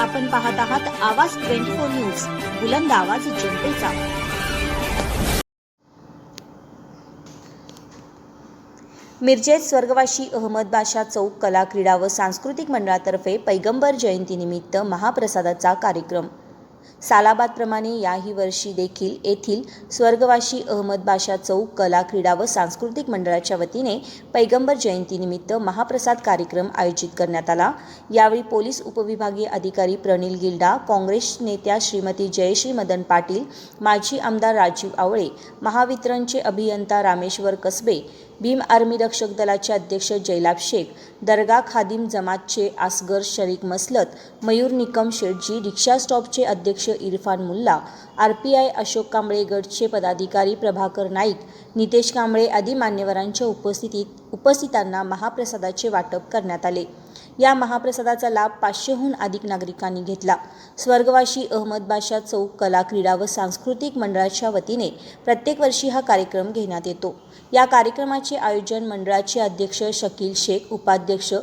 आपण पाहत आहात आवाज ट्वेंटी फोर न्यूज बुलंद आवाज जनतेचा. मिरजेत स्वर्गवाशी अहमद बाशा चौक कला क्रीडा व सांस्कृतिक मंडळातर्फे पैगंबर जयंतीनिमित्त महाप्रसादाचा कार्यक्रम. सालाबादप्रमाणे याही वर्षी देखील येथील स्वर्गवाशी अहमद बाशा चौक कला क्रीडा व सांस्कृतिक मंडळाच्या वतीने पैगंबर जयंतीनिमित्त महाप्रसाद कार्यक्रम आयोजित करण्यात आला. यावेळी पोलीस उपविभागीय अधिकारी प्रणिल गिल्डा काँग्रेस नेत्या श्रीमती जयश्री मदन पाटील माजी आमदार राजीव आवळे महावितरणचे अभियंता रामेश्वर कसबे भीम आर्मी रक्षक दलाचे अध्यक्ष जैलाब शेख दर्गा खादिम जमातचे आसगर शरीक मसलत मयूर निकम शेठजी रिक्षा स्टॉपचे अध्यक्ष Irfan Mulla R P I Ashok Kamble गटचे पदाधिकारी प्रभाकर नाईक नितेश कांबळे आदी मान्यवरांच्या उपस्थितीत उपस्थितांना महाप्रसादाचे वाटप करण्यात आले. या महाप्रसादाचा लाभ पाचशेहून अधिक नागरिकांनी घेतला. स्वर्गवाशी अहमदबादशा चौक कला क्रीडा व सांस्कृतिक मंडळाच्या वतीने प्रत्येक वर्षी हा कार्यक्रम घेण्यात येतो. या कार्यक्रमाचे आयोजन मंडळाचे अध्यक्ष शकील शेख उपाध्यक्ष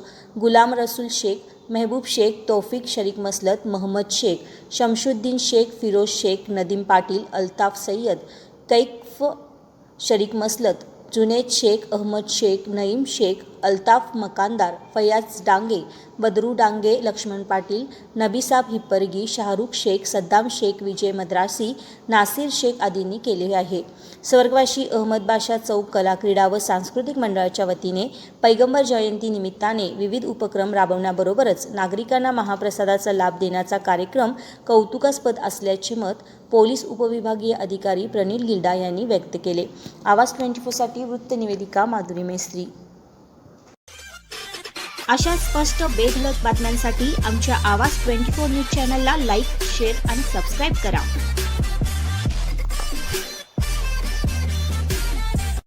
गुलाम रसूल शेख मेहबूब शेख तौफिक शरीक मसलत महम्मद शेख शमशुद्दीन शेख फिरोज शेख नदीम पाटील अल्ताफ सय्यद कैफ शरीक मसलत जुनेद शेख अहमद शेख नईम शेख अल्ताफ मकानदार फयाज डांगे बदरू डांगे लक्ष्मण पाटील नबीसाब हिप्परगी शाहरुख शेख सद्दाम शेख विजय मद्रासी नासिर शेख आदींनी केले आहे. स्वर्गवासी अहमद बाशा चौक कला क्रीडा व सांस्कृतिक मंडळाच्या वतीने पैगंबर जयंती निमित्ताने विविध उपक्रम राबवण्याबरोबरच नागरिकांना महाप्रसादाचा लाभ देण्याचा कार्यक्रम कौतुकास्पद असल्याचे मत पोलीस उपविभागीय अधिकारी प्रणील गिल्डा यांनी व्यक्त केले. आवाज ट्वेंटी फोरसाठी वृत्तनिवेदिका माधुरी मेस्त्री. अशा स्पष्ट बेधलक बातम्यांसाठी आमच्या आवाज ट्वेंटी फोर न्यूज चॅनलला लाईक शेअर आणि सबस्क्राईब करा.